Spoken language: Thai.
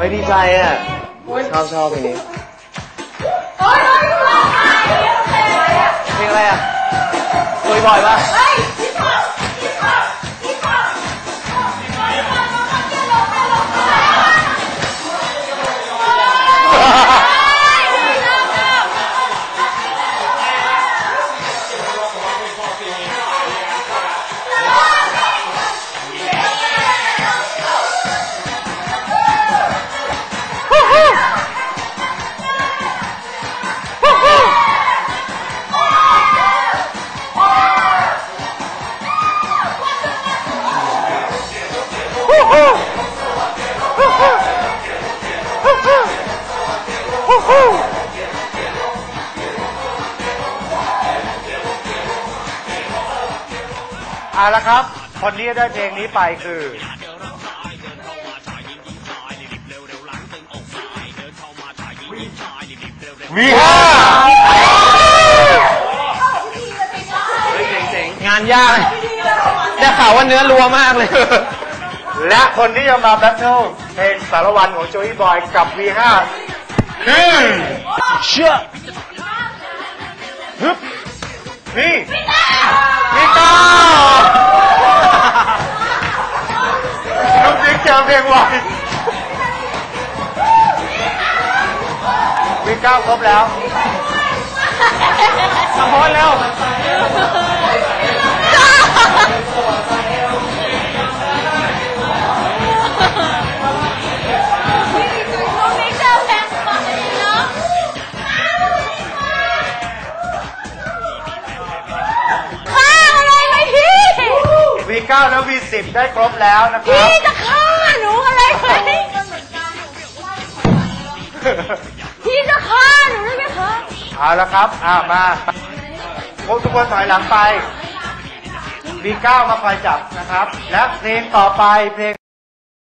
ไม่ดีใจอะ ชอบชอบเพลงนี้โอ๊ยโอ๊ยโอ๊ยโอ๊ยเพลงอะไรอะคุยบ่อยปะ เอาละครับ คนที่ได้เพลงนี้ไปคือวีห้าเงานยากได้ข่าวว่าเนื้อรัวมากเลย และคนที่จะมาแบทเทิลเพลงสารวันของโจอี้บอยกับ V5 คือเชื่อฮึบนี่พี่ก้าลูกจิ๊กเจอเพลงไววีเก้าครบแล้วสะพอนแล้ว V9 และ V10 ได้ครบแล้วนะคพี่รับจะฆ่าหนูอะไรไหมพี่จะฆ่าหนูได้ไหมคะเอาละครับ อ่ามาพวกทุกคนถอยหลังไป V9 มาคอยจับนะครับ และเพลงต่อไปเพลง